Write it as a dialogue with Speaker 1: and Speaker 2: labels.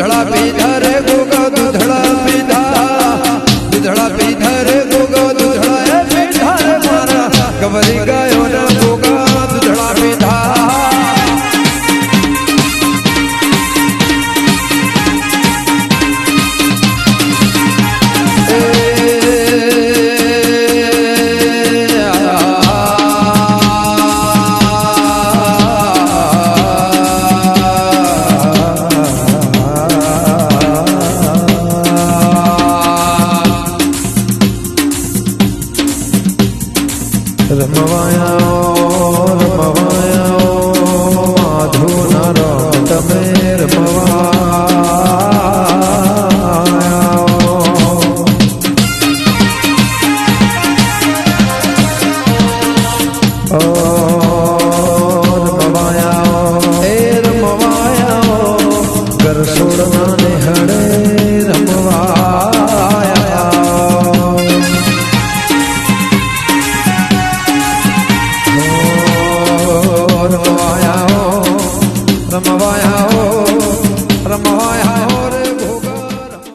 Speaker 1: દૂધળા પીધા રે ગોગો દૂધળા પીધા દૂધળા પીધા રે ગોગો દૂધળા એ પીઠા રે મારા કવરી રમવાયા રમવાયા માધુના રમ તમે રમવાયા રમવાયા ગરસોડના નેહળ રમવાયા